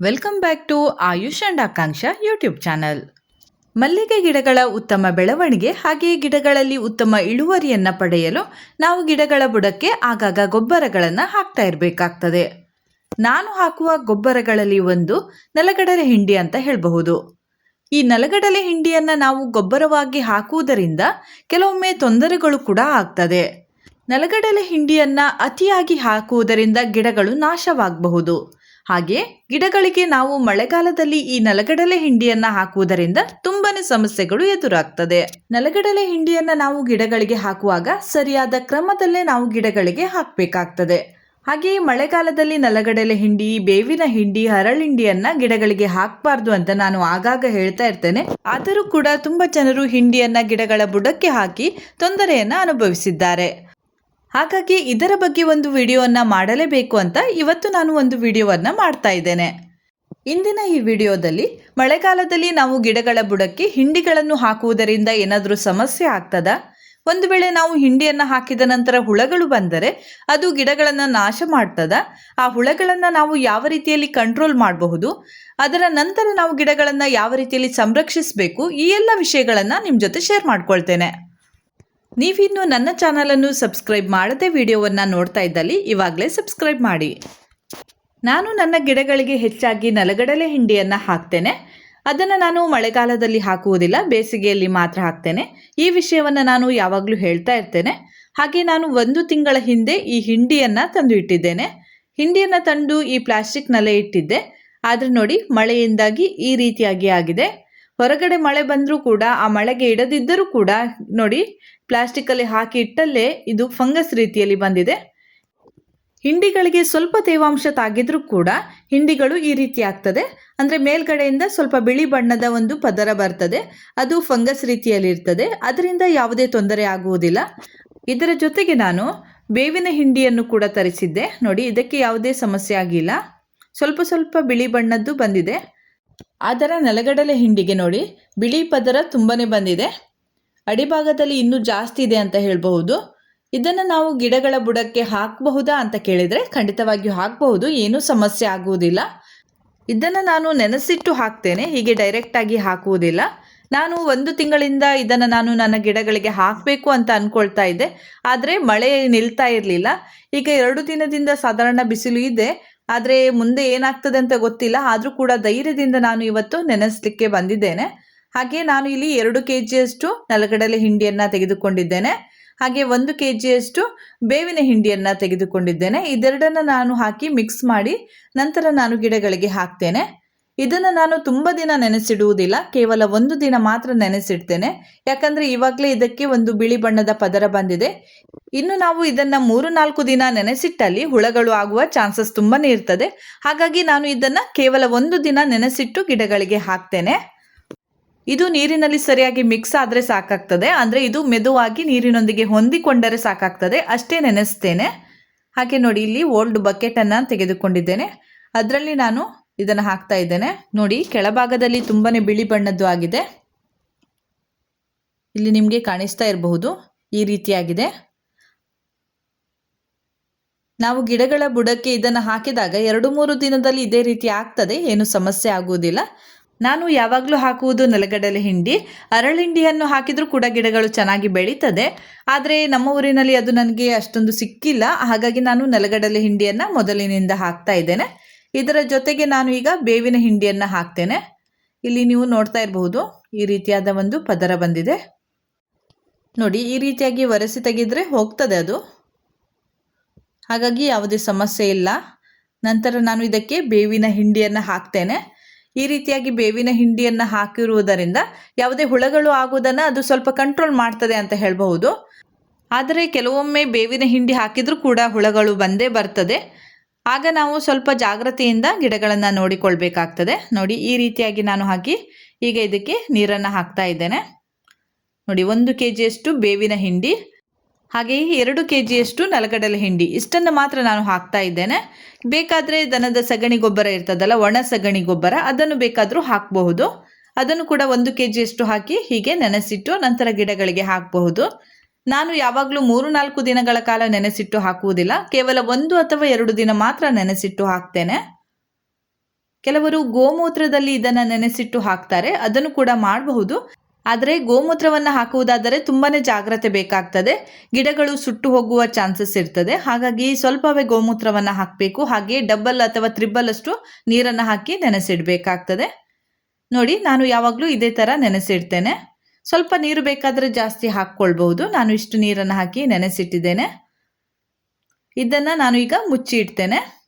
Welcome back to Ayush and Akanksha YouTube channel. ಮಲ್ಲಿಗೆ ಗಿಡಗಳ ಉತ್ತಮ ಬೆಳವಣಿಗೆ ಹಾಗೆಯೇ ಗಿಡಗಳಲ್ಲಿ ಉತ್ತಮ ಇಳುವರಿಯನ್ನು ಪಡೆಯಲು ನಾವು ಗಿಡಗಳ ಬುಡಕ್ಕೆ ಆಗಾಗ ಗೊಬ್ಬರಗಳನ್ನು ಹಾಕ್ತಾ ಇರಬೇಕಾಗ್ತದೆ. ನಾನು ಹಾಕುವ ಗೊಬ್ಬರಗಳಲ್ಲಿ ಒಂದು ನೆಲಗಡಲೆ ಹಿಂಡಿ ಅಂತ ಹೇಳಬಹುದು. ಈ ನೆಲಗಡಲೆ ಹಿಂಡಿಯನ್ನು ನಾವು ಗೊಬ್ಬರವಾಗಿ ಹಾಕುವುದರಿಂದ ಕೆಲವೊಮ್ಮೆ ತೊಂದರೆಗಳು ಕೂಡ ಆಗ್ತದೆ. ನೆಲಗಡಲೆ ಹಿಂಡಿಯನ್ನು ಅತಿಯಾಗಿ ಹಾಕುವುದರಿಂದ ಗಿಡಗಳು ನಾಶವಾಗಬಹುದು. ಹಾಗೆ ಗಿಡಗಳಿಗೆ ನಾವು ಮಳೆಗಾಲದಲ್ಲಿ ಈ ನೆಲಗಡಲೆ ಹಿಂಡಿಯನ್ನ ಹಾಕುವುದರಿಂದ ತುಂಬಾನೇ ಸಮಸ್ಯೆಗಳು ಎದುರಾಗ್ತದೆ. ನೆಲಗಡಲೆ ಹಿಂಡಿಯನ್ನ ನಾವು ಗಿಡಗಳಿಗೆ ಹಾಕುವಾಗ ಸರಿಯಾದ ಕ್ರಮದಲ್ಲೇ ನಾವು ಗಿಡಗಳಿಗೆ ಹಾಕಬೇಕಾಗ್ತದೆ. ಹಾಗೆಯೇ ಮಳೆಗಾಲದಲ್ಲಿ ನೆಲಗಡಲೆ ಹಿಂಡಿ, ಬೇವಿನ ಹಿಂಡಿ, ಹರಳಿಂಡಿಯನ್ನ ಗಿಡಗಳಿಗೆ ಹಾಕಬಾರ್ದು ಅಂತ ನಾನು ಆಗಾಗ ಹೇಳ್ತಾ ಇರ್ತೇನೆ. ಆದರೂ ಕೂಡ ತುಂಬಾ ಜನರು ಹಿಂಡಿಯನ್ನ ಗಿಡಗಳ ಬುಡಕ್ಕೆ ಹಾಕಿ ತೊಂದರೆಯನ್ನ ಅನುಭವಿಸಿದ್ದಾರೆ. ಹಾಗಾಗಿ ಇದರ ಬಗ್ಗೆ ಒಂದು ವಿಡಿಯೋವನ್ನು ಮಾಡಲೇಬೇಕು ಅಂತ ಇವತ್ತು ನಾನು ಒಂದು ವಿಡಿಯೋವನ್ನು ಮಾಡ್ತಾ ಇದ್ದೇನೆ. ಇಂದಿನ ಈ ವಿಡಿಯೋದಲ್ಲಿ ಮಳೆಗಾಲದಲ್ಲಿ ನಾವು ಗಿಡಗಳ ಬುಡಕ್ಕೆ ಹಿಂಡಿಗಳನ್ನು ಹಾಕುವುದರಿಂದ ಏನಾದರೂ ಸಮಸ್ಯೆ ಆಗ್ತದಾ? ಒಂದು ವೇಳೆ ನಾವು ಹಿಂಡಿಯನ್ನು ಹಾಕಿದ ನಂತರ ಹುಳಗಳು ಬಂದರೆ ಅದು ಗಿಡಗಳನ್ನು ನಾಶ ಮಾಡ್ತದ? ಆ ಹುಳಗಳನ್ನು ನಾವು ಯಾವ ರೀತಿಯಲ್ಲಿ ಕಂಟ್ರೋಲ್ ಮಾಡಬಹುದು? ಅದರ ನಂತರ ನಾವು ಗಿಡಗಳನ್ನು ಯಾವ ರೀತಿಯಲ್ಲಿ ಸಂರಕ್ಷಿಸಬೇಕು? ಈ ಎಲ್ಲ ವಿಷಯಗಳನ್ನು ನಿಮ್ಮ ಜೊತೆ ಶೇರ್ ಮಾಡ್ಕೊಳ್ತೇನೆ. ನೀವಿನ್ನು ನನ್ನ ಚಾನಲನ್ನು ಸಬ್ಸ್ಕ್ರೈಬ್ ಮಾಡದೆ ವಿಡಿಯೋವನ್ನು ನೋಡ್ತಾ ಇದ್ದಲ್ಲಿ ಇವಾಗಲೇ ಸಬ್ಸ್ಕ್ರೈಬ್ ಮಾಡಿ. ನಾನು ನನ್ನ ಗಿಡಗಳಿಗೆ ಹೆಚ್ಚಾಗಿ ನೆಲಗಡಲೆ ಹಿಂಡಿಯನ್ನು ಹಾಕ್ತೇನೆ. ಅದನ್ನು ನಾನು ಮಳೆಗಾಲದಲ್ಲಿ ಹಾಕುವುದಿಲ್ಲ, ಬೇಸಿಗೆಯಲ್ಲಿ ಮಾತ್ರ ಹಾಕ್ತೇನೆ. ಈ ವಿಷಯವನ್ನು ನಾನು ಯಾವಾಗಲೂ ಹೇಳ್ತಾ ಇರ್ತೇನೆ. ಹಾಗೆ ನಾನು ಒಂದು ತಿಂಗಳ ಹಿಂದೆ ಈ ಹಿಂಡಿಯನ್ನು ತಂದು ಇಟ್ಟಿದ್ದೇನೆ ಹಿಂಡಿಯನ್ನು ತಂದು ಈ ಪ್ಲಾಸ್ಟಿಕ್ನಲ್ಲೇ ಇಟ್ಟಿದ್ದೆ. ಆದರೆ ನೋಡಿ, ಮಳೆಯಿಂದಾಗಿ ಈ ರೀತಿಯಾಗಿ ಆಗಿದೆ. ಹೊರಗಡೆ ಮಳೆ ಬಂದರೂ ಕೂಡ, ಆ ಮಳೆಗೆ ಇಡದಿದ್ದರೂ ಕೂಡ ನೋಡಿ ಪ್ಲಾಸ್ಟಿಕ್ಕಲ್ಲಿ ಹಾಕಿ ಇಟ್ಟಲ್ಲೇ ಇದು ಫಂಗಸ್ ರೀತಿಯಲ್ಲಿ ಬಂದಿದೆ. ಹಿಂಡಿಗಳಿಗೆ ಸ್ವಲ್ಪ ತೇವಾಂಶ ತಾಗಿದ್ರೂ ಕೂಡ ಹಿಂಡಿಗಳು ಈ ರೀತಿ ಆಗ್ತದೆ. ಅಂದರೆ ಮೇಲ್ಗಡೆಯಿಂದ ಸ್ವಲ್ಪ ಬಿಳಿ ಬಣ್ಣದ ಒಂದು ಪದರ ಬರ್ತದೆ. ಅದು ಫಂಗಸ್ ರೀತಿಯಲ್ಲಿ ಇರ್ತದೆ. ಅದರಿಂದ ಯಾವುದೇ ತೊಂದರೆ ಆಗುವುದಿಲ್ಲ. ಇದರ ಜೊತೆಗೆ ನಾನು ಬೇವಿನ ಹಿಂಡಿಯನ್ನು ಕೂಡ ತರಿಸಿದ್ದೆ. ನೋಡಿ, ಇದಕ್ಕೆ ಯಾವುದೇ ಸಮಸ್ಯೆ ಆಗಿಲ್ಲ. ಸ್ವಲ್ಪ ಸ್ವಲ್ಪ ಬಿಳಿ ಬಣ್ಣದ್ದು ಬಂದಿದೆ. ಅದರ ನೆಲಗಡಲೆ ಹಿಂಡಿಗೆ ನೋಡಿ. ಬಿಳಿ ಪದರ ತುಂಬನೇ ಬಂದಿದೆ. ಅಡಿಭಾಗದಲ್ಲಿ ಇನ್ನೂ ಜಾಸ್ತಿ ಇದೆ ಅಂತ ಹೇಳಬಹುದು. ಇದನ್ನು ನಾವು ಗಿಡಗಳ ಬುಡಕ್ಕೆ ಹಾಕಬಹುದಾ ಅಂತ ಕೇಳಿದರೆ ಖಂಡಿತವಾಗಿಯೂ ಹಾಕಬಹುದು, ಏನೂ ಸಮಸ್ಯೆ ಆಗುವುದಿಲ್ಲ. ಇದನ್ನು ನಾನು ನೆನೆಸಿಟ್ಟು ಹಾಕ್ತೇನೆ, ಹೀಗೆ ಡೈರೆಕ್ಟಾಗಿ ಹಾಕುವುದಿಲ್ಲ. ನಾನು ಒಂದು ತಿಂಗಳಿಂದ ಇದನ್ನು ನಾನು ನನ್ನ ಗಿಡಗಳಿಗೆ ಹಾಕಬೇಕು ಅಂತ ಅಂದ್ಕೊಳ್ತಾ ಇದ್ದೆ. ಆದರೆ ಮಳೆ ನಿಲ್ತಾ ಇರಲಿಲ್ಲ. ಈಗ ಎರಡು ದಿನದಿಂದ ಸಾಧಾರಣ ಬಿಸಿಲು ಇದೆ. ಆದರೆ ಮುಂದೆ ಏನಾಗ್ತದೆ ಅಂತ ಗೊತ್ತಿಲ್ಲ. ಆದರೂ ಕೂಡ ಧೈರ್ಯದಿಂದ ನಾನು ಇವತ್ತು ನೆನೆಸಲಿಕ್ಕೆ ಬಂದಿದ್ದೇನೆ. ಹಾಗೆ ನಾನು ಇಲ್ಲಿ ಎರಡು ಕೆ ಜಿಯಷ್ಟು ನೆಲಗಡಲೆ ಹಿಂಡಿಯನ್ನು ತೆಗೆದುಕೊಂಡಿದ್ದೇನೆ. ಹಾಗೆ ಒಂದು ಕೆ ಜಿಯಷ್ಟು ಬೇವಿನ ಹಿಂಡಿಯನ್ನು ತೆಗೆದುಕೊಂಡಿದ್ದೇನೆ. ಇದೆರಡನ್ನು ನಾನು ಹಾಕಿ ಮಿಕ್ಸ್ ಮಾಡಿ ನಂತರ ನಾನು ಗಿಡಗಳಿಗೆ ಹಾಕ್ತೇನೆ. ಇದನ್ನು ನಾನು ತುಂಬ ದಿನ ನೆನೆಸಿಡುವುದಿಲ್ಲ. ಕೇವಲ ಒಂದು ದಿನ ಮಾತ್ರ ನೆನೆಸಿಡ್ತೇನೆ. ಯಾಕಂದರೆ ಇವಾಗಲೇ ಇದಕ್ಕೆ ಒಂದು ಬಿಳಿ ಬಣ್ಣದ ಪದರ ಬಂದಿದೆ. ಇನ್ನು ನಾವು ಇದನ್ನು ಮೂರು ನಾಲ್ಕು ದಿನ ನೆನೆಸಿಟ್ಟಲ್ಲಿ ಹುಳಗಳು ಆಗುವ ಚಾನ್ಸಸ್ ತುಂಬಾ ಇರ್ತದೆ. ಹಾಗಾಗಿ ನಾನು ಇದನ್ನು ಕೇವಲ ಒಂದು ದಿನ ನೆನೆಸಿಟ್ಟು ಗಿಡಗಳಿಗೆ ಹಾಕ್ತೇನೆ. ಇದು ನೀರಿನಲ್ಲಿ ಸರಿಯಾಗಿ ಮಿಕ್ಸ್ ಆದರೆ ಸಾಕಾಗ್ತದೆ, ಅಂದರೆ ಇದು ಮೆದುವಾಗಿ ನೀರಿನೊಂದಿಗೆ ಹೊಂದಿಕೊಂಡರೆ ಸಾಕಾಗ್ತದೆ. ಅಷ್ಟೇ ನೆನೆಸ್ತೇನೆ. ಹಾಗೆ ನೋಡಿ, ಇಲ್ಲಿ ಓಲ್ಡ್ ಬಕೆಟನ್ನು ತೆಗೆದುಕೊಂಡಿದ್ದೇನೆ. ಅದರಲ್ಲಿ ನಾನು ಇದನ್ನು ಹಾಕ್ತಾ ಇದ್ದೇನೆ. ನೋಡಿ, ಕೆಳಭಾಗದಲ್ಲಿ ತುಂಬಾ ಬಿಳಿ ಬಣ್ಣದ್ದು ಆಗಿದೆ. ಇಲ್ಲಿ ನಿಮಗೆ ಕಾಣಿಸ್ತಾ ಇರಬಹುದು, ಈ ರೀತಿಯಾಗಿದೆ. ನಾವು ಗಿಡಗಳ ಬುಡಕ್ಕೆ ಇದನ್ನು ಹಾಕಿದಾಗ ಎರಡು ಮೂರು ದಿನದಲ್ಲಿ ಇದೇ ರೀತಿ ಆಗ್ತದೆ, ಏನು ಸಮಸ್ಯೆ ಆಗುವುದಿಲ್ಲ. ನಾನು ಯಾವಾಗಲೂ ಹಾಕುವುದು ನೆಲಗಡಲೆ ಹಿಂಡಿ. ಅರಳಿಂಡಿಯನ್ನು ಹಾಕಿದರೂ ಕೂಡ ಗಿಡಗಳು ಚೆನ್ನಾಗಿ ಬೆಳೀತದೆ. ಆದರೆ ನಮ್ಮ ಊರಿನಲ್ಲಿ ಅದು ನನಗೆ ಅಷ್ಟೊಂದು ಸಿಕ್ಕಿಲ್ಲ. ಹಾಗಾಗಿ ನಾನು ನೆಲಗಡಲೆ ಹಿಂಡಿಯನ್ನು ಮೊದಲಿನಿಂದ ಹಾಕ್ತಾ ಇದ್ದೇನೆ. ಇದರ ಜೊತೆಗೆ ನಾನು ಈಗ ಬೇವಿನ ಹಿಂಡಿಯನ್ನು ಹಾಕ್ತೇನೆ. ಇಲ್ಲಿ ನೀವು ನೋಡ್ತಾ ಇರಬಹುದು, ಈ ರೀತಿಯಾದ ಒಂದು ಪದರ ಬಂದಿದೆ. ನೋಡಿ, ಈ ರೀತಿಯಾಗಿ ಒರೆಸಿ ತೆಗೆದರೆ ಹೋಗ್ತದೆ ಅದು. ಹಾಗಾಗಿ ಯಾವುದೇ ಸಮಸ್ಯೆ ಇಲ್ಲ. ನಂತರ ನಾನು ಇದಕ್ಕೆ ಬೇವಿನ ಹಿಂಡಿಯನ್ನು ಹಾಕ್ತೇನೆ. ಈ ರೀತಿಯಾಗಿ ಬೇವಿನ ಹಿಂಡಿಯನ್ನು ಹಾಕಿರುವುದರಿಂದ ಯಾವುದೇ ಹುಳಗಳು ಆಗುವುದನ್ನು ಅದು ಸ್ವಲ್ಪ ಕಂಟ್ರೋಲ್ ಮಾಡ್ತದೆ ಅಂತ ಹೇಳಬಹುದು. ಆದರೆ ಕೆಲವೊಮ್ಮೆ ಬೇವಿನ ಹಿಂಡಿ ಹಾಕಿದರೂ ಕೂಡ ಹುಳಗಳು ಬಂದೇ ಬರ್ತದೆ. ಆಗ ನಾವು ಸ್ವಲ್ಪ ಜಾಗ್ರತೆಯಿಂದ ಗಿಡಗಳನ್ನು ನೋಡಿಕೊಳ್ಬೇಕಾಗ್ತದೆ. ನೋಡಿ, ಈ ರೀತಿಯಾಗಿ ನಾನು ಹಾಕಿ ಈಗ ಇದಕ್ಕೆ ನೀರನ್ನು ಹಾಕ್ತಾ ಇದ್ದೇನೆ. ನೋಡಿ, ಒಂದು ಕೆ ಜಿಯಷ್ಟು ಬೇವಿನ ಹಿಂಡಿ. ಹಾಗೆಯೇ ಎರಡು ಕೆ ಜಿಯಷ್ಟು ನೆಲಗಡಲೆ ಹಿಂಡಿ. ಇಷ್ಟನ್ನು ಮಾತ್ರ ನಾನು ಹಾಕ್ತಾ ಇದ್ದೇನೆ. ಬೇಕಾದರೆ ದನದ ಸಗಣಿ ಗೊಬ್ಬರ ಇರ್ತದಲ್ಲ, ಒಣ ಸಗಣಿ ಗೊಬ್ಬರ, ಅದನ್ನು ಬೇಕಾದರೂ ಹಾಕಬಹುದು. ಅದನ್ನು ಕೂಡ ಒಂದು ಕೆ ಜಿಯಷ್ಟು ಹಾಕಿ ಹೀಗೆ ನೆನೆಸಿಟ್ಟು ನಂತರ ಗಿಡಗಳಿಗೆ ಹಾಕಬಹುದು. ನಾನು ಯಾವಾಗಲೂ ಮೂರು ನಾಲ್ಕು ದಿನಗಳ ಕಾಲ ನೆನೆಸಿಟ್ಟು ಹಾಕುವುದಿಲ್ಲ. ಕೇವಲ ಒಂದು ಅಥವಾ ಎರಡು ದಿನ ಮಾತ್ರ ನೆನೆಸಿಟ್ಟು ಹಾಕ್ತೇನೆ. ಕೆಲವರು ಗೋಮೂತ್ರದಲ್ಲಿ ಇದನ್ನು ನೆನೆಸಿಟ್ಟು ಹಾಕ್ತಾರೆ. ಅದನ್ನು ಕೂಡ ಮಾಡಬಹುದು. ಆದರೆ ಗೋಮೂತ್ರವನ್ನು ಹಾಕುವುದಾದರೆ ತುಂಬಾ ಜಾಗ್ರತೆ ಬೇಕಾಗ್ತದೆ. ಗಿಡಗಳು ಸುಟ್ಟು ಹೋಗುವ ಚಾನ್ಸಸ್ ಇರ್ತದೆ. ಹಾಗಾಗಿ ಸ್ವಲ್ಪವೇ ಗೋಮೂತ್ರವನ್ನು ಹಾಕಬೇಕು. ಹಾಗೆ ಡಬ್ಬಲ್ ಅಥವಾ ತ್ರಿಬಲ್ ಅಷ್ಟು ನೀರನ್ನು ಹಾಕಿ ನೆನೆಸಿಡಬೇಕಾಗ್ತದೆ. ನೋಡಿ, ನಾನು ಯಾವಾಗಲೂ ಇದೇ ಥರ ನೆನೆಸಿಡ್ತೇನೆ. ಸ್ವಲ್ಪ ನೀರು ಬೇಕಾದರೆ ಜಾಸ್ತಿ ಹಾಕ್ಕೊಳ್ಬಹುದು. ನಾನು ಇಷ್ಟು ನೀರನ್ನು ಹಾಕಿ ನೆನೆಸಿಟ್ಟಿದ್ದೇನೆ. ಇದನ್ನು ನಾನು ಈಗ ಮುಚ್ಚಿ ಇಡ್ತೇನೆ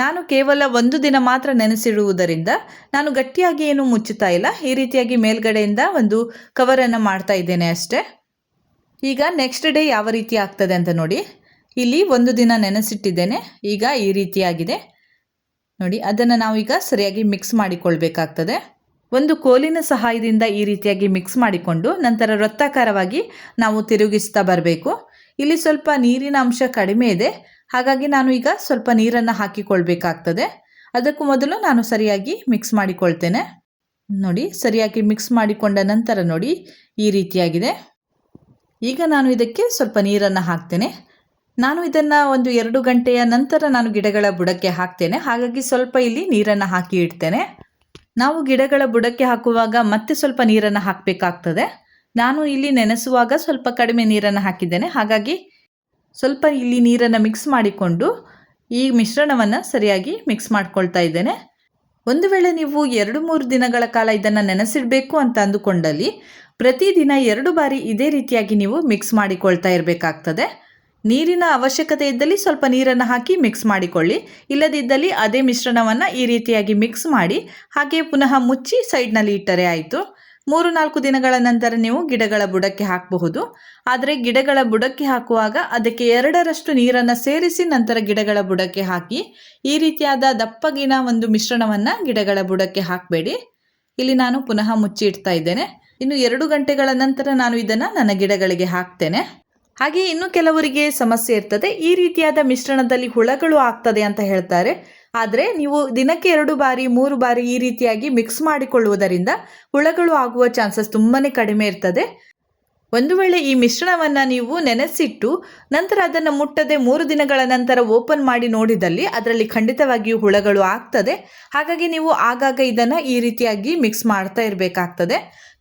ನಾನು ಕೇವಲ ಒಂದು ದಿನ ಮಾತ್ರ ನೆನೆಸಿಡುವುದರಿಂದ ನಾನು ಗಟ್ಟಿಯಾಗಿ ಏನು ಮುಚ್ಚುತ್ತಾ ಇಲ್ಲ. ಈ ರೀತಿಯಾಗಿ ಮೇಲ್ಗಡೆಯಿಂದ ಒಂದು ಕವರನ್ನು ಮಾಡ್ತಾ ಇದ್ದೇನೆ ಅಷ್ಟೇ. ಈಗ ನೆಕ್ಸ್ಟ್ ಡೇ ಯಾವ ರೀತಿ ಆಗ್ತದೆ ಅಂತ ನೋಡಿ. ಇಲ್ಲಿ ಒಂದು ದಿನ ನೆನೆಸಿಟ್ಟಿದ್ದೇನೆ. ಈಗ ಈ ರೀತಿಯಾಗಿದೆ. ನೋಡಿ, ಅದನ್ನು ನಾವೀಗ ಸರಿಯಾಗಿ ಮಿಕ್ಸ್ ಮಾಡಿಕೊಳ್ಬೇಕಾಗ್ತದೆ. ಒಂದು ಕೋಲಿನ ಸಹಾಯದಿಂದ ಈ ರೀತಿಯಾಗಿ ಮಿಕ್ಸ್ ಮಾಡಿಕೊಂಡು ನಂತರ ವೃತ್ತಾಕಾರವಾಗಿ ನಾವು ತಿರುಗಿಸ್ತಾ ಬರಬೇಕು. ಇಲ್ಲಿ ಸ್ವಲ್ಪ ನೀರಿನ ಅಂಶ ಕಡಿಮೆ ಇದೆ. ಹಾಗಾಗಿ ನಾನು ಈಗ ಸ್ವಲ್ಪ ನೀರನ್ನು ಹಾಕಿಕೊಳ್ಬೇಕಾಗ್ತದೆ. ಅದಕ್ಕೂ ಮೊದಲು ನಾನು ಸರಿಯಾಗಿ ಮಿಕ್ಸ್ ಮಾಡಿಕೊಳ್ತೇನೆ. ನೋಡಿ, ಸರಿಯಾಗಿ ಮಿಕ್ಸ್ ಮಾಡಿಕೊಂಡ ನಂತರ ನೋಡಿ, ಈ ರೀತಿಯಾಗಿದೆ. ಈಗ ನಾನು ಇದಕ್ಕೆ ಸ್ವಲ್ಪ ನೀರನ್ನು ಹಾಕ್ತೇನೆ. ನಾನು ಇದನ್ನು ಒಂದು ಎರಡು ಗಂಟೆಯ ನಂತರ ನಾನು ಗಿಡಗಳ ಬುಡಕ್ಕೆ ಹಾಕ್ತೇನೆ. ಹಾಗಾಗಿ ಸ್ವಲ್ಪ ಇಲ್ಲಿ ನೀರನ್ನು ಹಾಕಿ ಇಡ್ತೇನೆ. ನಾವು ಗಿಡಗಳ ಬುಡಕ್ಕೆ ಹಾಕುವಾಗ ಮತ್ತೆ ಸ್ವಲ್ಪ ನೀರನ್ನು ಹಾಕಬೇಕಾಗ್ತದೆ. ನಾನು ಇಲ್ಲಿ ನೆನೆಸುವಾಗ ಸ್ವಲ್ಪ ಕಡಿಮೆ ನೀರನ್ನು ಹಾಕಿದ್ದೇನೆ. ಹಾಗಾಗಿ ಸ್ವಲ್ಪ ಇಲ್ಲಿ ನೀರನ್ನು ಮಿಕ್ಸ್ ಮಾಡಿಕೊಂಡು ಈ ಮಿಶ್ರಣವನ್ನು ಸರಿಯಾಗಿ ಮಿಕ್ಸ್ ಮಾಡ್ಕೊಳ್ತಾ ಇದ್ದೇನೆ. ಒಂದು ವೇಳೆ ನೀವು ಎರಡು ಮೂರು ದಿನಗಳ ಕಾಲ ಇದನ್ನು ನೆನೆಸಿಡಬೇಕು ಅಂತ ಅಂದುಕೊಂಡಲ್ಲಿ ಪ್ರತಿದಿನ ಎರಡು ಬಾರಿ ಇದೇ ರೀತಿಯಾಗಿ ನೀವು ಮಿಕ್ಸ್ ಮಾಡಿಕೊಳ್ತಾ ಇರಬೇಕಾಗ್ತದೆ. ನೀರಿನ ಅವಶ್ಯಕತೆ ಇದ್ದಲ್ಲಿ ಸ್ವಲ್ಪ ನೀರನ್ನು ಹಾಕಿ ಮಿಕ್ಸ್ ಮಾಡಿಕೊಳ್ಳಿ. ಇಲ್ಲದಿದ್ದಲ್ಲಿ ಅದೇ ಮಿಶ್ರಣವನ್ನು ಈ ರೀತಿಯಾಗಿ ಮಿಕ್ಸ್ ಮಾಡಿ ಹಾಗೆ ಪುನಃ ಮುಚ್ಚಿ ಸೈಡ್ನಲ್ಲಿ ಇಟ್ಟರೆ ಆಯಿತು. ಮೂರು ನಾಲ್ಕು ದಿನಗಳ ನಂತರ ನೀವು ಗಿಡಗಳ ಬುಡಕ್ಕೆ ಹಾಕಬಹುದು. ಆದರೆ ಗಿಡಗಳ ಬುಡಕ್ಕೆ ಹಾಕುವಾಗ ಅದಕ್ಕೆ ಎರಡರಷ್ಟು ನೀರನ್ನು ಸೇರಿಸಿ ನಂತರ ಗಿಡಗಳ ಬುಡಕ್ಕೆ ಹಾಕಿ, ಈ ರೀತಿಯಾದ ದಪ್ಪಗಿನ ಒಂದು ಮಿಶ್ರಣವನ್ನು ಗಿಡಗಳ ಬುಡಕ್ಕೆ ಹಾಕಬೇಡಿ. ಇಲ್ಲಿ ನಾನು ಪುನಃ ಮುಚ್ಚಿ ಇಡ್ತಾ ಇದ್ದೇನೆ. ಇನ್ನು ಎರಡು ಗಂಟೆಗಳ ನಂತರ ನಾನು ಇದನ್ನು ನನ್ನ ಗಿಡಗಳಿಗೆ ಹಾಕ್ತೇನೆ. ಹಾಗೆ ಇನ್ನು ಕೆಲವರಿಗೆ ಸಮಸ್ಯೆ ಇರ್ತದೆ. ಈ ರೀತಿಯಾದ ಮಿಶ್ರಣದಲ್ಲಿ ಹುಳಗಳು ಆಗ್ತದೆ ಅಂತ ಹೇಳ್ತಾರೆ. ಆದರೆ ನೀವು ದಿನಕ್ಕೆ ಎರಡು ಬಾರಿ, ಮೂರು ಬಾರಿ ಈ ರೀತಿಯಾಗಿ ಮಿಕ್ಸ್ ಮಾಡಿಕೊಳ್ಳುವುದರಿಂದ ಹುಳಗಳು ಆಗುವ ಚಾನ್ಸಸ್ ತುಂಬಾ ಕಡಿಮೆ ಇರ್ತದೆ. ಒಂದು ವೇಳೆ ಈ ಮಿಶ್ರಣವನ್ನು ನೀವು ನೆನೆಸಿಟ್ಟು ನಂತರ ಅದನ್ನು ಮುಟ್ಟದೆ ಮೂರು ದಿನಗಳ ನಂತರ ಓಪನ್ ಮಾಡಿ ನೋಡಿದಲ್ಲಿ ಅದರಲ್ಲಿ ಖಂಡಿತವಾಗಿಯೂ ಹುಳಗಳು ಆಗ್ತದೆ. ಹಾಗಾಗಿ ನೀವು ಆಗಾಗ ಇದನ್ನು ಈ ರೀತಿಯಾಗಿ ಮಿಕ್ಸ್ ಮಾಡ್ತಾ ಇರಬೇಕಾಗ್ತದೆ.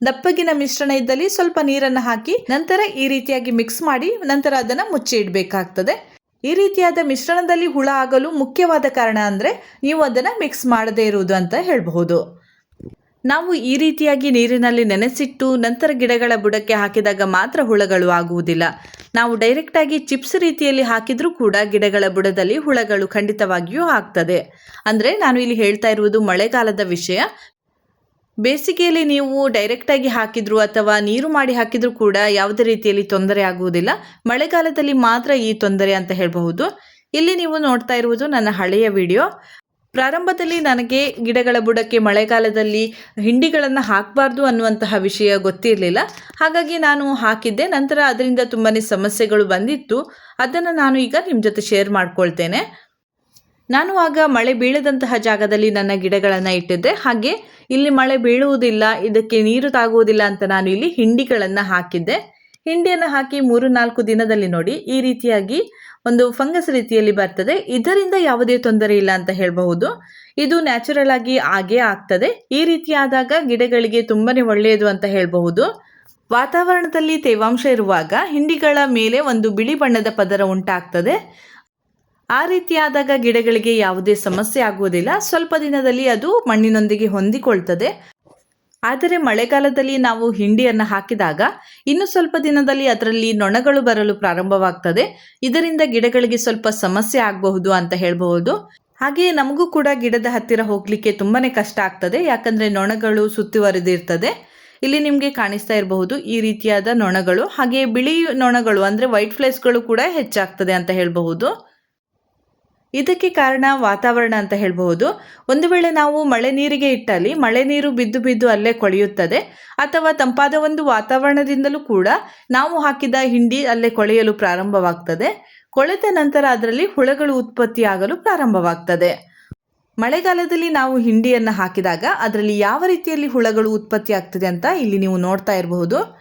ದಪ್ಪಗಿನ ಮಿಶ್ರಣ ಇದ್ದಲ್ಲಿ ಸ್ವಲ್ಪ ನೀರನ್ನು ಹಾಕಿ ನಂತರ ಈ ರೀತಿಯಾಗಿ ಮಿಕ್ಸ್ ಮಾಡಿ ನಂತರ ಅದನ್ನು ಮುಚ್ಚಿ ಇಡಬೇಕಾಗ್ತದೆ ಈ ರೀತಿಯಾದ ಮಿಶ್ರಣದಲ್ಲಿ ಹುಳ ಆಗಲು ಮುಖ್ಯವಾದ ಕಾರಣ ಅಂದರೆ ನೀವು ಅದನ್ನು ಮಿಕ್ಸ್ ಮಾಡದೇ ಇರುವುದು ಅಂತ ಹೇಳಬಹುದು. ನಾವು ಈ ರೀತಿಯಾಗಿ ನೀರಿನಲ್ಲಿ ನೆನೆಸಿಟ್ಟು ನಂತರ ಗಿಡಗಳ ಬುಡಕ್ಕೆ ಹಾಕಿದಾಗ ಮಾತ್ರ ಹುಳಗಳು ಆಗುವುದಿಲ್ಲ. ನಾವು ಡೈರೆಕ್ಟಾಗಿ ಚಿಪ್ಸ್ ರೀತಿಯಲ್ಲಿ ಹಾಕಿದರೂ ಕೂಡ ಗಿಡಗಳ ಬುಡದಲ್ಲಿ ಹುಳಗಳು ಖಂಡಿತವಾಗಿಯೂ ಆಗ್ತದೆ. ಅಂದರೆ ನಾನು ಇಲ್ಲಿ ಹೇಳ್ತಾ ಇರುವುದು ಮಳೆಗಾಲದ ವಿಷಯ. ಬೇಸಿಗೆಯಲ್ಲಿ ನೀವು ಡೈರೆಕ್ಟಾಗಿ ಹಾಕಿದ್ರು ಅಥವಾ ನೀರು ಮಾಡಿ ಹಾಕಿದರೂ ಕೂಡ ಯಾವುದೇ ರೀತಿಯಲ್ಲಿ ತೊಂದರೆ ಆಗುವುದಿಲ್ಲ. ಮಳೆಗಾಲದಲ್ಲಿ ಮಾತ್ರ ಈ ತೊಂದರೆ ಅಂತ ಹೇಳಬಹುದು. ಇಲ್ಲಿ ನೀವು ನೋಡ್ತಾ ಇರುವುದು ನನ್ನ ಹಳೆಯ ವಿಡಿಯೋ. ಪ್ರಾರಂಭದಲ್ಲಿ ನನಗೆ ಗಿಡಗಳ ಬುಡಕ್ಕೆ ಮಳೆಗಾಲದಲ್ಲಿ ಹಿಂಡಿಗಳನ್ನು ಹಾಕಬಾರ್ದು ಅನ್ನುವಂತಹ ವಿಷಯ ಗೊತ್ತಿರಲಿಲ್ಲ. ಹಾಗಾಗಿ ನಾನು ಹಾಕಿದ್ದೆ. ನಂತರ ಅದರಿಂದ ತುಂಬಾ ಸಮಸ್ಯೆಗಳು ಬಂದಿತ್ತು. ಅದನ್ನು ನಾನು ಈಗ ನಿಮ್ಮ ಜೊತೆ ಶೇರ್ ಮಾಡ್ಕೊಳ್ತೇನೆ. ನಾನು ಆಗ ಮಳೆ ಬೀಳದಂತಹ ಜಾಗದಲ್ಲಿ ನನ್ನ ಗಿಡಗಳನ್ನು ಇಟ್ಟಿದ್ದೆ. ಹಾಗೆ ಇಲ್ಲಿ ಮಳೆ ಬೀಳುವುದಿಲ್ಲ, ಇದಕ್ಕೆ ನೀರು ತಾಗುವುದಿಲ್ಲ ಅಂತ ನಾನು ಇಲ್ಲಿ ಹಿಂಡಿಗಳನ್ನು ಹಾಕಿದ್ದೆ. ಹಿಂಡಿಯನ್ನು ಹಾಕಿ ಮೂರು ನಾಲ್ಕು ದಿನದಲ್ಲಿ ನೋಡಿ ಈ ರೀತಿಯಾಗಿ ಒಂದು ಫಂಗಸ್ ರೀತಿಯಲ್ಲಿ ಬರ್ತದೆ. ಇದರಿಂದ ಯಾವುದೇ ತೊಂದರೆ ಇಲ್ಲ ಅಂತ ಹೇಳಬಹುದು. ಇದು ನ್ಯಾಚುರಲ್ ಆಗಿ ಆಗೇ ಆಗ್ತದೆ. ಈ ರೀತಿಯಾದಾಗ ಗಿಡಗಳಿಗೆ ತುಂಬಾನೇ ಒಳ್ಳೆಯದು ಅಂತ ಹೇಳಬಹುದು. ವಾತಾವರಣದಲ್ಲಿ ತೇವಾಂಶ ಇರುವಾಗ ಹಿಂಡಿಗಳ ಮೇಲೆ ಒಂದು ಬಿಳಿ ಬಣ್ಣದ ಪದರ ಉಂಟಾಗ್ತದೆ. ಆ ರೀತಿಯಾದಾಗ ಗಿಡಗಳಿಗೆ ಯಾವುದೇ ಸಮಸ್ಯೆ ಆಗುವುದಿಲ್ಲ. ಸ್ವಲ್ಪ ದಿನದಲ್ಲಿ ಅದು ಮಣ್ಣಿನೊಂದಿಗೆ ಹೊಂದಿಕೊಳ್ತದೆ. ಆದರೆ ಮಳೆಗಾಲದಲ್ಲಿ ನಾವು ಹಿಂಡಿಯನ್ನು ಹಾಕಿದಾಗ ಇನ್ನು ಸ್ವಲ್ಪ ದಿನದಲ್ಲಿ ಅದರಲ್ಲಿ ನೊಣಗಳು ಬರಲು ಪ್ರಾರಂಭವಾಗ್ತದೆ. ಇದರಿಂದ ಗಿಡಗಳಿಗೆ ಸ್ವಲ್ಪ ಸಮಸ್ಯೆ ಆಗಬಹುದು ಅಂತ ಹೇಳಬಹುದು. ಹಾಗೆಯೇ ನಮಗೂ ಕೂಡ ಗಿಡದ ಹತ್ತಿರ ಹೋಗಲಿಕ್ಕೆ ತುಂಬಾ ಕಷ್ಟ ಆಗ್ತದೆ. ಯಾಕಂದರೆ ನೊಣಗಳು ಸುತ್ತುವರೆದಿರ್ತದೆ ಇಲ್ಲಿ ನಿಮಗೆ ಕಾಣಿಸ್ತಾ ಇರಬಹುದು ಈ ರೀತಿಯಾದ ನೊಣಗಳು. ಹಾಗೆ ಬಿಳಿ ನೊಣಗಳು ಅಂದರೆ ವೈಟ್ ಫ್ಲೇಸ್ಗಳು ಕೂಡ ಹೆಚ್ಚಾಗ್ತದೆ ಅಂತ ಹೇಳಬಹುದು. ಇದಕ್ಕೆ ಕಾರಣ ವಾತಾವರಣ ಅಂತ ಹೇಳಬಹುದು. ಒಂದು ವೇಳೆ ನಾವು ಮಳೆ ನೀರಿಗೆ ಇಟ್ಟಲ್ಲಿ ಮಳೆ ನೀರು ಬಿದ್ದು ಬಿದ್ದು ಅಲ್ಲೇ ಕೊಳೆಯುತ್ತದೆ. ಅಥವಾ ತಂಪಾದ ಒಂದು ವಾತಾವರಣದಿಂದಲೂ ಕೂಡ ನಾವು ಹಾಕಿದ ಹಿಂಡಿ ಅಲ್ಲೇ ಕೊಳೆಯಲು ಪ್ರಾರಂಭವಾಗ್ತದೆ. ಕೊಳೆತ ನಂತರ ಅದರಲ್ಲಿ ಹುಳಗಳು ಉತ್ಪತ್ತಿಯಾಗಲು ಪ್ರಾರಂಭವಾಗ್ತದೆ. ಮಳೆಗಾಲದಲ್ಲಿ ನಾವು ಹಿಂಡಿಯನ್ನು ಹಾಕಿದಾಗ ಅದರಲ್ಲಿ ಯಾವ ರೀತಿಯಲ್ಲಿ ಹುಳಗಳು ಉತ್ಪತ್ತಿ ಆಗ್ತದೆ ಅಂತ ಇಲ್ಲಿ ನೀವು ನೋಡ್ತಾ ಇರಬಹುದು.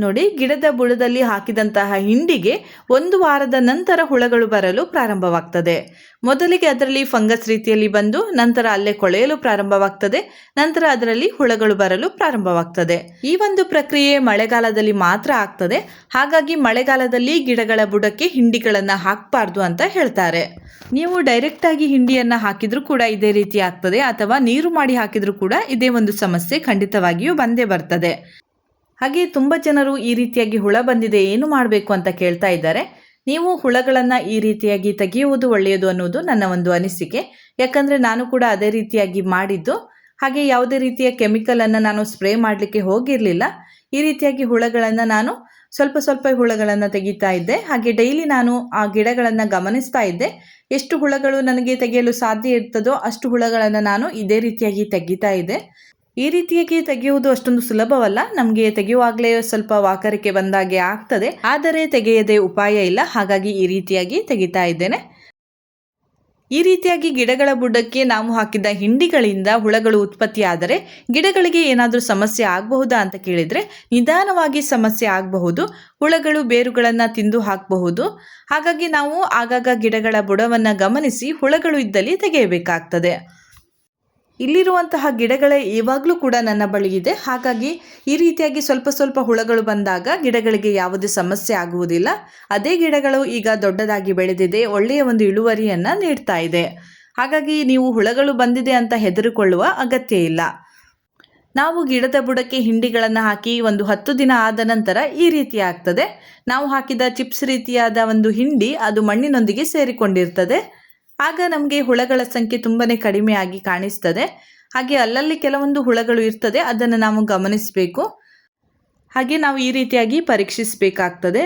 ನೋಡಿ, ಗಿಡದ ಬುಡದಲ್ಲಿ ಹಾಕಿದಂತಹ ಹಿಂಡಿಗೆ ಒಂದು ವಾರದ ನಂತರ ಹುಳಗಳು ಬರಲು ಪ್ರಾರಂಭವಾಗ್ತದೆ. ಮೊದಲಿಗೆ ಅದರಲ್ಲಿ ಫಂಗಸ್ ರೀತಿಯಲ್ಲಿ ಬಂದು ನಂತರ ಅಲ್ಲೇ ಕೊಳೆಯಲು ಪ್ರಾರಂಭವಾಗ್ತದೆ. ನಂತರ ಅದರಲ್ಲಿ ಹುಳಗಳು ಬರಲು ಪ್ರಾರಂಭವಾಗ್ತದೆ. ಈ ಒಂದು ಪ್ರಕ್ರಿಯೆ ಮಳೆಗಾಲದಲ್ಲಿ ಮಾತ್ರ ಆಗ್ತದೆ. ಹಾಗಾಗಿ ಮಳೆಗಾಲದಲ್ಲಿ ಗಿಡಗಳ ಬುಡಕ್ಕೆ ಹಿಂಡಿಗಳನ್ನು ಹಾಕಬಾರ್ದು ಅಂತ ಹೇಳ್ತಾರೆ. ನೀವು ಡೈರೆಕ್ಟ್ ಆಗಿ ಹಿಂಡಿಯನ್ನು ಹಾಕಿದ್ರೂ ಕೂಡ ಇದೇ ರೀತಿ ಆಗ್ತದೆ. ಅಥವಾ ನೀರು ಮಾಡಿ ಹಾಕಿದ್ರೂ ಕೂಡ ಇದೇ ಒಂದು ಸಮಸ್ಯೆ ಖಂಡಿತವಾಗಿಯೂ ಬಂದೇ ಬರ್ತದೆ. ಹಾಗೆ ತುಂಬ ಜನರು ಈ ರೀತಿಯಾಗಿ ಹುಳ ಬಂದಿದೆ ಏನು ಮಾಡಬೇಕು ಅಂತ ಕೇಳ್ತಾ ಇದ್ದಾರೆ. ನೀವು ಹುಳಗಳನ್ನು ಈ ರೀತಿಯಾಗಿ ತೆಗೆಯುವುದು ಒಳ್ಳೆಯದು ಅನ್ನೋದು ನನ್ನ ಒಂದು ಅನಿಸಿಕೆ. ಯಾಕಂದರೆ ನಾನು ಕೂಡ ಅದೇ ರೀತಿಯಾಗಿ ಮಾಡಿದ್ದು. ಹಾಗೆ ಯಾವುದೇ ರೀತಿಯ ಕೆಮಿಕಲನ್ನು ನಾನು ಸ್ಪ್ರೇ ಮಾಡಲಿಕ್ಕೆ ಹೋಗಿರಲಿಲ್ಲ. ಈ ರೀತಿಯಾಗಿ ಹುಳಗಳನ್ನು ನಾನು ಸ್ವಲ್ಪ ಸ್ವಲ್ಪ ಹುಳಗಳನ್ನು ತೆಗಿತಾ ಇದ್ದೆ. ಹಾಗೆ ಡೈಲಿ ನಾನು ಆ ಗಿಡಗಳನ್ನು ಗಮನಿಸ್ತಾ ಇದ್ದೆ. ಎಷ್ಟು ಹುಳಗಳು ನನಗೆ ತೆಗೆಯಲು ಸಾಧ್ಯ ಇರ್ತದೋ ಅಷ್ಟು ಹುಳಗಳನ್ನು ನಾನು ಇದೇ ರೀತಿಯಾಗಿ ತೆಗಿತಾ ಇದ್ದೆ. ಈ ರೀತಿಯಾಗಿ ತೆಗೆಯುವುದು ಅಷ್ಟೊಂದು ಸುಲಭವಲ್ಲ. ನಮಗೆ ತೆಗೆಯುವಾಗಲೇ ಸ್ವಲ್ಪ ವಾಕರಿಕೆ ಬಂದಾಗೆ ಆಗ್ತದೆ. ಆದರೆ ತೆಗೆಯದೆ ಉಪಾಯ ಇಲ್ಲ. ಹಾಗಾಗಿ ಈ ರೀತಿಯಾಗಿ ತೆಗಿತಾ ಇದ್ದೇನೆ. ಈ ರೀತಿಯಾಗಿ ಗಿಡಗಳ ಬುಡಕ್ಕೆ ನಾವು ಹಾಕಿದ ಹಿಂಡಿಗಳಿಂದ ಹುಳಗಳು ಉತ್ಪತ್ತಿಯಾದರೆ ಗಿಡಗಳಿಗೆ ಏನಾದರೂ ಸಮಸ್ಯೆ ಆಗಬಹುದಾ ಅಂತ ಕೇಳಿದರೆ ನಿಧಾನವಾಗಿ ಸಮಸ್ಯೆ ಆಗಬಹುದು. ಹುಳಗಳು ಬೇರುಗಳನ್ನು ತಿಂದು ಹಾಕಬಹುದು. ಹಾಗಾಗಿ ನಾವು ಆಗಾಗ ಗಿಡಗಳ ಬುಡವನ್ನು ಗಮನಿಸಿ ಹುಳಗಳು ಇದ್ದಲ್ಲಿ ತೆಗೆಯಬೇಕಾಗ್ತದೆ. ಇಲ್ಲಿರುವಂತಹ ಗಿಡಗಳೇ ಇವಾಗಲೂ ಕೂಡ ನನ್ನ ಬಳಿ ಇದೆ. ಹಾಗಾಗಿ ಈ ರೀತಿಯಾಗಿ ಸ್ವಲ್ಪ ಸ್ವಲ್ಪ ಹುಳಗಳು ಬಂದಾಗ ಗಿಡಗಳಿಗೆ ಯಾವುದೇ ಸಮಸ್ಯೆ ಆಗುವುದಿಲ್ಲ. ಅದೇ ಗಿಡಗಳು ಈಗ ದೊಡ್ಡದಾಗಿ ಬೆಳೆದಿದೆ. ಒಳ್ಳೆಯ ಒಂದು ಇಳುವರಿಯನ್ನು ನೀಡ್ತಾ ಇದೆ. ಹಾಗಾಗಿ ನೀವು ಹುಳಗಳು ಬಂದಿದೆ ಅಂತ ಹೆದರಿಕೊಳ್ಳುವ ಅಗತ್ಯ ಇಲ್ಲ. ನಾವು ಗಿಡದ ಬುಡಕ್ಕೆ ಹಿಂಡಿಗಳನ್ನು ಹಾಕಿ ಒಂದು ಹತ್ತು ದಿನ ಆದ ನಂತರ ಈ ರೀತಿ ಆಗ್ತದೆ. ನಾವು ಹಾಕಿದ ಚಿಪ್ಸ್ ರೀತಿಯಾದ ಒಂದು ಹಿಂಡಿ ಅದು ಮಣ್ಣಿನೊಂದಿಗೆ ಸೇರಿಕೊಂಡಿರ್ತದೆ. ಆಗ ನಮಗೆ ಹುಳಗಳ ಸಂಖ್ಯೆ ತುಂಬಾ ಕಡಿಮೆ ಆಗಿ ಕಾಣಿಸ್ತದೆ. ಹಾಗೆ ಅಲ್ಲಲ್ಲಿ ಕೆಲವೊಂದು ಹುಳಗಳು ಇರ್ತದೆ, ಅದನ್ನು ನಾವು ಗಮನಿಸಬೇಕು. ಹಾಗೆ ನಾವು ಈ ರೀತಿಯಾಗಿ ಪರೀಕ್ಷಿಸಬೇಕಾಗ್ತದೆ.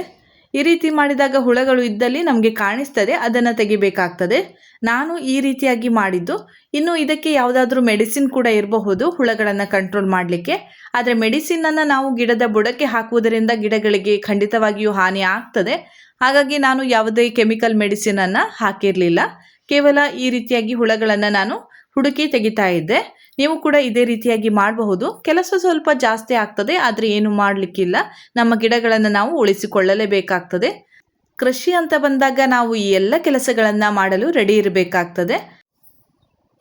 ಈ ರೀತಿ ಮಾಡಿದಾಗ ಹುಳಗಳು ಇದ್ದಲ್ಲಿ ನಮಗೆ ಕಾಣಿಸ್ತದೆ, ಅದನ್ನು ತೆಗಿಬೇಕಾಗ್ತದೆ. ನಾನು ಈ ರೀತಿಯಾಗಿ ಮಾಡಿದ್ದು. ಇನ್ನು ಇದಕ್ಕೆ ಯಾವುದಾದ್ರೂ ಮೆಡಿಸಿನ್ ಕೂಡ ಇರಬಹುದು ಹುಳಗಳನ್ನು ಕಂಟ್ರೋಲ್ ಮಾಡಲಿಕ್ಕೆ. ಆದರೆ ಮೆಡಿಸಿನನ್ನು ನಾವು ಗಿಡದ ಬುಡಕ್ಕೆ ಹಾಕುವುದರಿಂದ ಗಿಡಗಳಿಗೆ ಖಂಡಿತವಾಗಿಯೂ ಹಾನಿ ಆಗ್ತದೆ. ಹಾಗಾಗಿ ನಾನು ಯಾವುದೇ ಕೆಮಿಕಲ್ ಮೆಡಿಸಿನನ್ನು ಹಾಕಿರಲಿಲ್ಲ. ಕೇವಲ ಈ ರೀತಿಯಾಗಿ ಹುಳಗಳನ್ನು ನಾನು ಹುಡುಕಿ ತೆಗಿತಾ ಇದ್ದೆ. ನೀವು ಕೂಡ ಇದೇ ರೀತಿಯಾಗಿ ಮಾಡಬಹುದು. ಕೆಲಸ ಸ್ವಲ್ಪ ಜಾಸ್ತಿ ಆಗ್ತದೆ, ಆದರೆ ಏನು ಮಾಡಲಿಕ್ಕಿಲ್ಲ. ನಮ್ಮ ಗಿಡಗಳನ್ನು ನಾವು ಉಳಿಸಿಕೊಳ್ಳಲೇಬೇಕಾಗ್ತದೆ. ಕೃಷಿ ಅಂತ ಬಂದಾಗ ನಾವು ಈ ಎಲ್ಲ ಕೆಲಸಗಳನ್ನು ಮಾಡಲು ರೆಡಿ ಇರಬೇಕಾಗ್ತದೆ.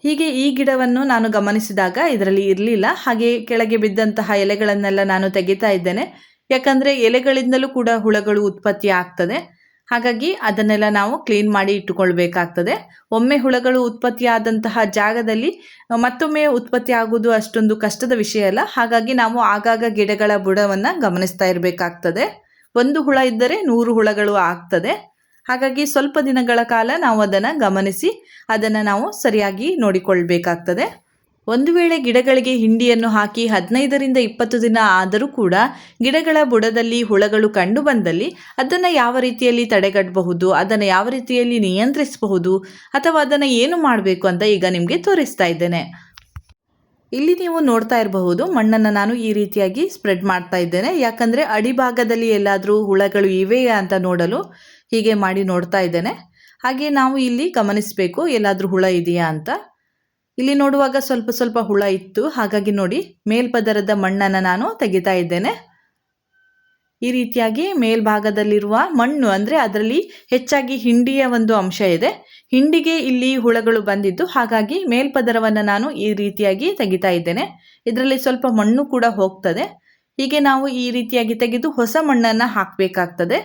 ಹೀಗೆ ಈ ಗಿಡವನ್ನು ನಾನು ಗಮನಿಸಿದಾಗ ಇದರಲ್ಲಿ ಇರಲಿಲ್ಲ. ಹಾಗೆ ಕೆಳಗೆ ಬಿದ್ದಂತಹ ಎಲೆಗಳನ್ನೆಲ್ಲ ನಾನು ತೆಗಿತಾ ಇದ್ದೇನೆ. ಯಾಕಂದರೆ ಎಲೆಗಳಿಂದಲೂ ಕೂಡ ಹುಳಗಳು ಉತ್ಪತ್ತಿ ಆಗ್ತದೆ. ಹಾಗಾಗಿ ಅದನ್ನೆಲ್ಲ ನಾವು ಕ್ಲೀನ್ ಮಾಡಿ ಇಟ್ಟುಕೊಳ್ಬೇಕಾಗ್ತದೆ. ಒಮ್ಮೆ ಹುಳಗಳು ಉತ್ಪತ್ತಿಯಾದಂತಹ ಜಾಗದಲ್ಲಿ ಮತ್ತೊಮ್ಮೆ ಉತ್ಪತ್ತಿ ಆಗುವುದು ಅಷ್ಟೊಂದು ಕಷ್ಟದ ವಿಷಯ ಅಲ್ಲ. ಹಾಗಾಗಿ ನಾವು ಆಗಾಗ ಗಿಡಗಳ ಬುಡವನ್ನು ಗಮನಿಸ್ತಾ ಇರಬೇಕಾಗ್ತದೆ. ಒಂದು ಹುಳ ಇದ್ದರೆ ನೂರು ಹುಳಗಳು ಆಗ್ತದೆ. ಹಾಗಾಗಿ ಸ್ವಲ್ಪ ದಿನಗಳ ಕಾಲ ನಾವು ಅದನ್ನು ಗಮನಿಸಿ ಅದನ್ನು ನಾವು ಸರಿಯಾಗಿ ನೋಡಿಕೊಳ್ಬೇಕಾಗ್ತದೆ. ಒಂದು ವೇಳೆ ಗಿಡಗಳಿಗೆ ಹಿಂಡಿಯನ್ನು ಹಾಕಿ ಹದಿನೈದರಿಂದ ಇಪ್ಪತ್ತು ದಿನ ಆದರೂ ಕೂಡ ಗಿಡಗಳ ಬುಡದಲ್ಲಿ ಹುಳಗಳು ಕಂಡು ಬಂದಲ್ಲಿ ಅದನ್ನು ಯಾವ ರೀತಿಯಲ್ಲಿ ತಡೆಗಟ್ಟಬಹುದು, ಅದನ್ನು ಯಾವ ರೀತಿಯಲ್ಲಿ ನಿಯಂತ್ರಿಸಬಹುದು ಅಥವಾ ಅದನ್ನು ಏನು ಮಾಡಬೇಕು ಅಂತ ಈಗ ನಿಮಗೆ ತೋರಿಸ್ತಾ ಇದ್ದೇನೆ. ಇಲ್ಲಿ ನೀವು ನೋಡ್ತಾ ಇರಬಹುದು, ಮಣ್ಣನ್ನು ನಾನು ಈ ರೀತಿಯಾಗಿ ಸ್ಪ್ರೆಡ್ ಮಾಡ್ತಾ ಇದ್ದೇನೆ. ಯಾಕಂದರೆ ಅಡಿಭಾಗದಲ್ಲಿ ಎಲ್ಲಾದರೂ ಹುಳಗಳು ಇವೆಯಾ ಅಂತ ನೋಡಲು ಹೀಗೆ ಮಾಡಿ ನೋಡ್ತಾ ಇದ್ದೇನೆ. ಹಾಗೆ ನಾವು ಇಲ್ಲಿ ಗಮನಿಸಬೇಕು, ಎಲ್ಲಾದರೂ ಹುಳ ಇದೆಯಾ ಅಂತ. ಇಲ್ಲಿ ನೋಡುವಾಗ ಸ್ವಲ್ಪ ಸ್ವಲ್ಪ ಹುಳ ಇತ್ತು. ಹಾಗಾಗಿ ನೋಡಿ, ಮೇಲ್ಪದರದ ಮಣ್ಣನ್ನು ನಾನು ತೆಗಿತಾ ಇದ್ದೇನೆ. ಈ ರೀತಿಯಾಗಿ ಮೇಲ್ಭಾಗದಲ್ಲಿರುವ ಮಣ್ಣು, ಅಂದರೆ ಅದರಲ್ಲಿ ಹೆಚ್ಚಾಗಿ ಹಿಂಡಿಯ ಒಂದು ಅಂಶ ಇದೆ. ಹಿಂಡಿಗೆ ಇಲ್ಲಿ ಹುಳಗಳು ಬಂದಿದ್ದು, ಹಾಗಾಗಿ ಮೇಲ್ಪದರವನ್ನು ನಾನು ಈ ರೀತಿಯಾಗಿ ತೆಗಿತಾ ಇದ್ದೇನೆ. ಇದರಲ್ಲಿ ಸ್ವಲ್ಪ ಮಣ್ಣು ಕೂಡ ಹೋಗ್ತದೆ. ಹೀಗೆ ನಾವು ಈ ರೀತಿಯಾಗಿ ತೆಗೆದು ಹೊಸ ಮಣ್ಣನ್ನು ಹಾಕಬೇಕಾಗ್ತದೆ.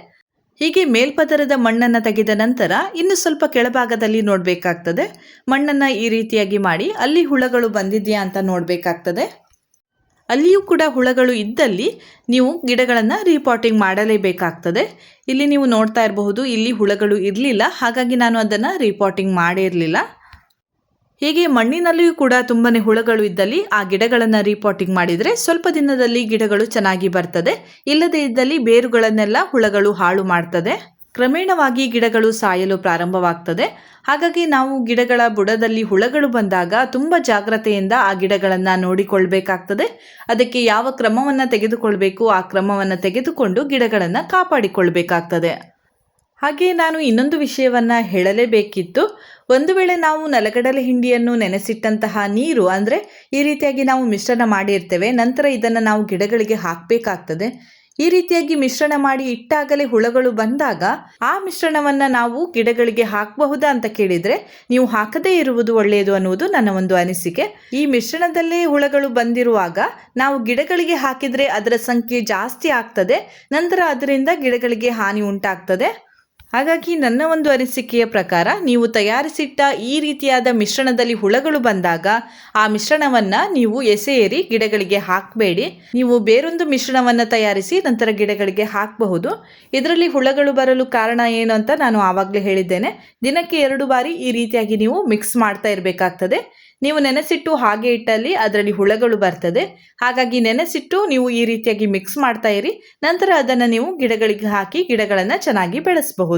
ಹೀಗೆ ಮೇಲ್ಪದರದ ಮಣ್ಣನ್ನು ತೆಗೆದ ನಂತರ ಇನ್ನು ಸ್ವಲ್ಪ ಕೆಳಭಾಗದಲ್ಲಿ ನೋಡಬೇಕಾಗ್ತದೆ. ಮಣ್ಣನ್ನು ಈ ರೀತಿಯಾಗಿ ಮಾಡಿ, ಅಲ್ಲಿ ಹುಳಗಳು ಬಂದಿದೆಯಾ ಅಂತ ನೋಡಬೇಕಾಗ್ತದೆ. ಅಲ್ಲಿಯೂ ಕೂಡ ಹುಳಗಳು ಇದ್ದಲ್ಲಿ ನೀವು ಗಿಡಗಳನ್ನು ರೀಪಾಟಿಂಗ್ ಮಾಡಲೇಬೇಕಾಗ್ತದೆ. ಇಲ್ಲಿ ನೀವು ನೋಡ್ತಾ ಇರಬಹುದು, ಇಲ್ಲಿ ಹುಳಗಳು ಇರಲಿಲ್ಲ, ಹಾಗಾಗಿ ನಾನು ಅದನ್ನು ರೀಪಾಟಿಂಗ್ ಮಾಡಿರಲಿಲ್ಲ. ಹೀಗೆ ಮಣ್ಣಿನಲ್ಲಿಯೂ ಕೂಡ ತುಂಬಾ ಹುಳಗಳು ಇದ್ದಲ್ಲಿ ಆ ಗಿಡಗಳನ್ನು ರಿಪೋರ್ಟಿಂಗ್ ಮಾಡಿದರೆ ಸ್ವಲ್ಪ ದಿನದಲ್ಲಿ ಗಿಡಗಳು ಚೆನ್ನಾಗಿ ಬರ್ತದೆ. ಇಲ್ಲದೇ ಇದ್ದಲ್ಲಿ ಬೇರುಗಳನ್ನೆಲ್ಲ ಹುಳಗಳು ಹಾಳು ಮಾಡ್ತದೆ. ಕ್ರಮೇಣವಾಗಿ ಗಿಡಗಳು ಸಾಯಲು ಪ್ರಾರಂಭವಾಗ್ತದೆ. ಹಾಗಾಗಿ ನಾವು ಗಿಡಗಳ ಬುಡದಲ್ಲಿ ಹುಳಗಳು ಬಂದಾಗ ತುಂಬ ಜಾಗ್ರತೆಯಿಂದ ಆ ಗಿಡಗಳನ್ನು ನೋಡಿಕೊಳ್ಬೇಕಾಗ್ತದೆ. ಅದಕ್ಕೆ ಯಾವ ಕ್ರಮವನ್ನು ತೆಗೆದುಕೊಳ್ಬೇಕು ಆ ಕ್ರಮವನ್ನು ತೆಗೆದುಕೊಂಡು ಗಿಡಗಳನ್ನು ಕಾಪಾಡಿಕೊಳ್ಬೇಕಾಗ್ತದೆ. ಹಾಗೆ ನಾನು ಇನ್ನೊಂದು ವಿಷಯವನ್ನು ಹೇಳಲೇಬೇಕಿತ್ತು. ಒಂದು ವೇಳೆ ನಾವು ನೆಲಗಡಲೆ ಹಿಂಡಿಯನ್ನು ನೆನೆಸಿಟ್ಟಂತಹ ನೀರು, ಅಂದರೆ ಈ ರೀತಿಯಾಗಿ ನಾವು ಮಿಶ್ರಣ ಮಾಡಿರ್ತೇವೆ, ನಂತರ ಇದನ್ನು ನಾವು ಗಿಡಗಳಿಗೆ ಹಾಕಬೇಕಾಗ್ತದೆ. ಈ ರೀತಿಯಾಗಿ ಮಿಶ್ರಣ ಮಾಡಿ ಇಟ್ಟಾಗಲೇ ಹುಳಗಳು ಬಂದಾಗ ಆ ಮಿಶ್ರಣವನ್ನ ನಾವು ಗಿಡಗಳಿಗೆ ಹಾಕಬಹುದಾ ಅಂತ ಕೇಳಿದರೆ, ನೀವು ಹಾಕದೇ ಇರುವುದು ಒಳ್ಳೆಯದು ಅನ್ನುವುದು ನನ್ನ ಒಂದು ಅನಿಸಿಕೆ. ಈ ಮಿಶ್ರಣದಲ್ಲೇ ಹುಳಗಳು ಬಂದಿರುವಾಗ ನಾವು ಗಿಡಗಳಿಗೆ ಹಾಕಿದರೆ ಅದರ ಸಂಖ್ಯೆ ಜಾಸ್ತಿ ಆಗ್ತದೆ, ನಂತರ ಅದರಿಂದ ಗಿಡಗಳಿಗೆ ಹಾನಿ ಉಂಟಾಗ್ತದೆ. ಹಾಗಾಗಿ ನನ್ನ ಒಂದು ಅನಿಸಿಕೆಯ ಪ್ರಕಾರ ನೀವು ತಯಾರಿಸಿಟ್ಟ ಈ ರೀತಿಯಾದ ಮಿಶ್ರಣದಲ್ಲಿ ಹುಳಗಳು ಬಂದಾಗ ಆ ಮಿಶ್ರಣವನ್ನ ನೀವು ಎಸೆಯೇರಿ, ಗಿಡಗಳಿಗೆ ಹಾಕಬೇಡಿ. ನೀವು ಬೇರೊಂದು ಮಿಶ್ರಣವನ್ನು ತಯಾರಿಸಿ ನಂತರ ಗಿಡಗಳಿಗೆ ಹಾಕಬಹುದು. ಇದರಲ್ಲಿ ಹುಳಗಳು ಬರಲು ಕಾರಣ ಏನು ಅಂತ ನಾನು ಆವಾಗಲೇ ಹೇಳಿದ್ದೇನೆ. ದಿನಕ್ಕೆ ಎರಡು ಬಾರಿ ಈ ರೀತಿಯಾಗಿ ನೀವು ಮಿಕ್ಸ್ ಮಾಡ್ತಾ ಇರಬೇಕಾಗ್ತದೆ. ನೀವು ನೆನೆಸಿಟ್ಟು ಹಾಗೆ ಇಟ್ಟಲ್ಲಿ ಅದರಲ್ಲಿ ಹುಳಗಳು ಬರ್ತದೆ. ಹಾಗಾಗಿ ನೆನೆಸಿಟ್ಟು ನೀವು ಈ ರೀತಿಯಾಗಿ ಮಿಕ್ಸ್ ಮಾಡ್ತಾ ಇರಿ. ನಂತರ ಅದನ್ನು ನೀವು ಗಿಡಗಳಿಗೆ ಹಾಕಿ ಗಿಡಗಳನ್ನು ಚೆನ್ನಾಗಿ ಬೆಳೆಸಬಹುದು.